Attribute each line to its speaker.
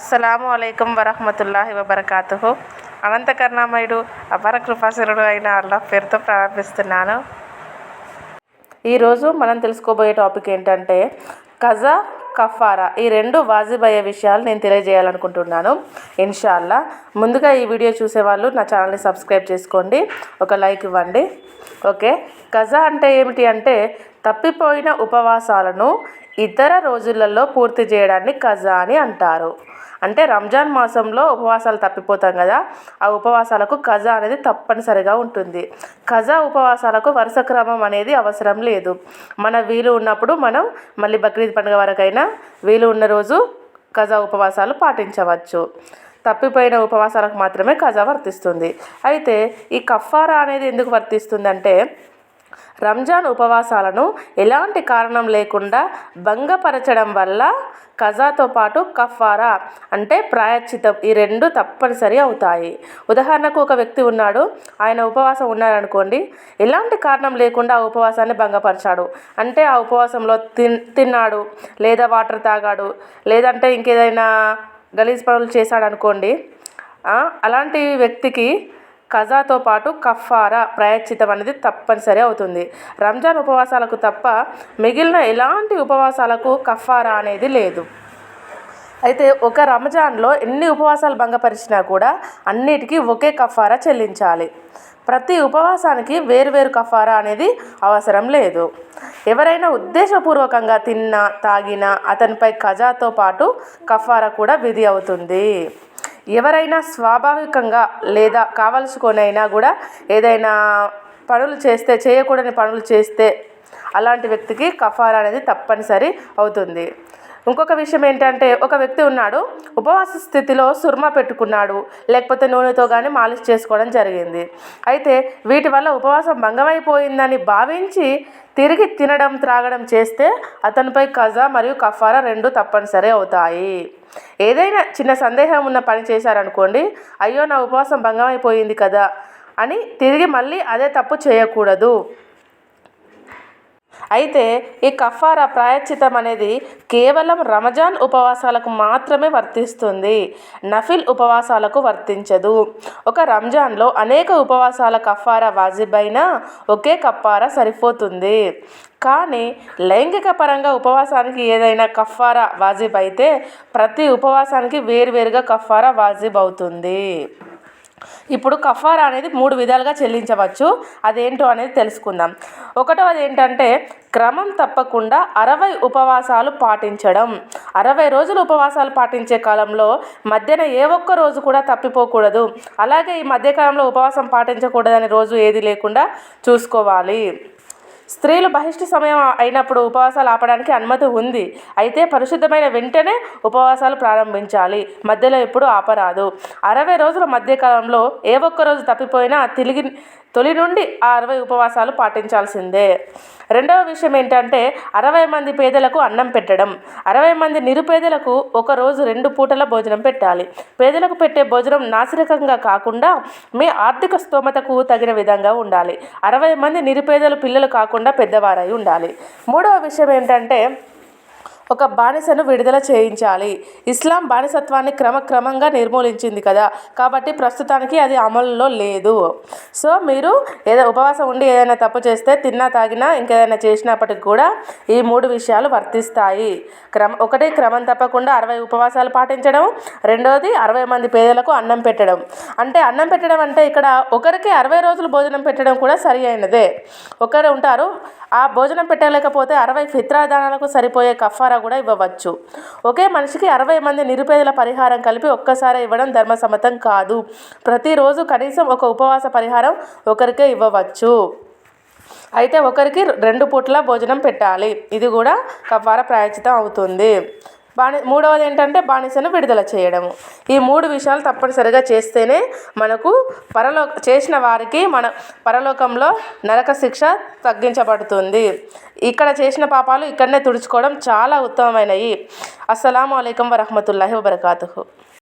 Speaker 1: అస్సలం అయికం వరహమతుల్లాహి వబర్కాతు అనంత కరుణామయుడు అపర కృపాసురుడు అయిన అల్లాహ్ పేరుతో ప్రారంభిస్తున్నాను. ఈరోజు మనం తెలుసుకోబోయే టాపిక్ ఏంటంటే కజా కఫారా ఈ రెండు వాజిబ్ అయ్యే విషయాలు నేను తెలియజేయాలనుకుంటున్నాను. ఇన్షాల్లా ముందుగా ఈ వీడియో చూసేవాళ్ళు నా ఛానల్ని సబ్స్క్రైబ్ చేసుకోండి ఒక లైక్ ఇవ్వండి. ఓకే? కజా అంటే ఏమిటి అంటే తప్పిపోయిన ఉపవాసాలను ఇతర రోజులలో పూర్తి చేయడాన్ని కజా అని అంటారు. అంటే రంజాన్ మాసంలో ఉపవాసాలు తప్పిపోతాం కదా ఆ ఉపవాసాలకు కజా అనేది తప్పనిసరిగా ఉంటుంది. కజా ఉపవాసాలకు వరుస క్రమం అనేది అవసరం లేదు. మన వీలు ఉన్నప్పుడు మనం మళ్ళీ బక్రీద్ పండుగ వరకైనా వీలు ఉన్న రోజు కజా ఉపవాసాలు పాటించవచ్చు. తప్పిపోయిన ఉపవాసాలకు మాత్రమే కజా వర్తిస్తుంది. అయితే ఈ కఫారా అనేది ఎందుకు వర్తిస్తుందంటే రంజాన్ ఉపవాసాలను ఎలాంటి కారణం లేకుండా భంగపరచడం వల్ల కజాతో పాటు కఫారా అంటే ప్రాయశ్చితం ఈ రెండు తప్పనిసరి అవుతాయి. ఉదాహరణకు ఒక వ్యక్తి ఉన్నాడు ఆయన ఉపవాసం ఉన్నారనుకోండి ఎలాంటి కారణం లేకుండా ఆ ఉపవాసాన్ని భంగపరిచాడు? అంటే ఆ ఉపవాసంలో తిన్ తిన్నాడు లేదా వాటర్ తాగాడు లేదంటే ఇంకేదైనా గలీజ్ పనులు చేశాడు అనుకోండి అలాంటి వ్యక్తికి కజాతో పాటు కఫారా ప్రాయశ్చితం అనేది తప్పనిసరి అవుతుంది. రంజాన్ ఉపవాసాలకు తప్ప మిగిలిన ఎలాంటి ఉపవాసాలకు కఫారా అనేది లేదు. అయితే ఒక రంజాన్లో ఎన్ని ఉపవాసాలు భంగపరిచినా కూడా అన్నిటికీ ఒకే కఫారా చెల్లించాలి. ప్రతి ఉపవాసానికి వేరువేరు కఫారా అనేది అవసరం లేదు. ఎవరైనా ఉద్దేశపూర్వకంగా తిన్నా తాగినా అతనిపై కజాతో పాటు కఫారా కూడా విధి అవుతుంది. ఎవరైనా స్వాభావికంగా లేదా కావలసుకొనైనా కూడా ఏదైనా పనులు చేస్తే చేయకూడని పనులు చేస్తే అలాంటి వ్యక్తికి కఫారా అనేది తప్పనిసరి అవుతుంది. ఇంకొక విషయం ఏంటంటే ఒక వ్యక్తి ఉన్నాడు ఉపవాస స్థితిలో సుర్మ పెట్టుకున్నాడు లేకపోతే నూనెతో కానీ మాలిష్ చేసుకోవడం జరిగింది. అయితే వీటి వల్ల ఉపవాసం భంగమైపోయిందని భావించి తిరిగి తినడం త్రాగడం చేస్తే అతనిపై కజా మరియు కఫారా రెండు తప్పనిసరి అవుతాయి. ఏదైనా చిన్న సందేహం ఉన్న పని చేశారనుకోండి అయ్యో నా ఉపవాసం భంగమైపోయింది కదా అని తిరిగి మళ్ళీ అదే తప్పు చేయకూడదు. అయితే ఈ కఫారా ప్రాయశ్చితం అనేది కేవలం రమజాన్ ఉపవాసాలకు మాత్రమే వర్తిస్తుంది. నఫిల్ ఉపవాసాలకు వర్తించదు. ఒక రంజాన్లో అనేక ఉపవాసాల కఫారా వాజిబైన ఒకే కఫారా సరిపోతుంది. కానీ లైంగిక పరంగా ఉపవాసానికి ఏదైనా కఫారా వాజిబ్ అయితే ప్రతి ఉపవాసానికి వేరువేరుగా కఫారా వాజిబ్ అవుతుంది ఇప్పుడు కఫారా అనేది మూడు విధాలుగా చెల్లించవచ్చు. అదేంటో అనేది తెలుసుకుందాం. ఒకటవది ఏంటంటే క్రమం తప్పకుండా అరవై ఉపవాసాలు పాటించడం. అరవై రోజులు ఉపవాసాలు పాటించే కాలంలో మధ్యన ఏ ఒక్క రోజు కూడా తప్పిపోకూడదు. అలాగే ఈ మధ్యకాలంలో ఉపవాసం పాటించకూడదని రోజు ఏది లేకుండా చూసుకోవాలి. స్త్రీలు బహిష్టు సమయం అయినప్పుడు ఉపవాసాలు ఆపడానికి అనుమతి ఉంది. అయితే పరిశుద్ధమైన వెంటనే ఉపవాసాలు ప్రారంభించాలి. మధ్యలో ఎప్పుడు ఆపరాదు. అరవై రోజుల మధ్యకాలంలో ఏ ఒక్క రోజు తప్పిపోయినా తిరిగి తొలి నుండి ఆ అరవై ఉపవాసాలు పాటించాల్సిందే. రెండవ విషయం ఏంటంటే అరవై మంది పేదలకు అన్నం పెట్టడం. అరవై మంది నిరుపేదలకు ఒకరోజు రెండు పూటల భోజనం పెట్టాలి. పేదలకు పెట్టే భోజనం నాసిరకంగా కాకుండా మీ ఆర్థిక స్తోమతకు తగిన విధంగా ఉండాలి. అరవై మంది నిరుపేదలు పిల్లలు కాకుండా పెద్దవారై ఉండాలి. మూడవ విషయం ఏంటంటే ఒక బానిసను విడుదల చేయించాలి. ఇస్లాం బానిసత్వాన్ని క్రమక్రమంగా నిర్మూలించింది కదా. కాబట్టి ప్రస్తుతానికి అది అమలులో లేదు. సో మీరు ఏదో ఉపవాసం ఉండి ఏదైనా తప్పు చేస్తే తిన్నా తాగినా ఇంకేదైనా చేసినప్పటికి కూడా ఈ మూడు విషయాలు వర్తిస్తాయి. క్రమ ఒకటి క్రమం తప్పకుండా అరవై ఉపవాసాలు పాటించడం రెండవది అరవై మంది పేదలకు అన్నం పెట్టడం. అంటే అన్నం పెట్టడం అంటే ఇక్కడ ఒకరికి అరవై రోజులు భోజనం పెట్టడం కూడా సరి అయినదే. ఒకరు ఉంటారు ఆ భోజనం పెట్టలేకపోతే అరవై ఫిత్రాదానాలకు సరిపోయే కఫారా కూడా ఇవ్వవచ్చు. ఒకే మనిషికి అరవై మంది నిరుపేదల పరిహారం కలిపి ఒక్కసారి ఇవ్వడం ధర్మసమ్మతం కాదు. ప్రతిరోజు కనీసం ఒక ఉపవాస పరిహారం ఒకరికే ఇవ్వవచ్చు. అయితే ఒకరికి రెండు పూట్ల భోజనం పెట్టాలి. ఇది కూడా కవ్వార ప్రాయచితం అవుతుంది. బాని మూడవది ఏంటంటే బానిసను విడుదల చేయడము. ఈ మూడు విషయాలు తప్పనిసరిగా చేస్తేనే మనకు పరలో చేసిన వారికి మన పరలోకంలో నరక శిక్ష తగ్గించబడుతుంది. ఇక్కడ చేసిన పాపాలు ఇక్కడనే తుడుచుకోవడం చాలా ఉత్తమమైనవి అస్సలం అయికం వరహమతుల్లాహి వబర్కాతు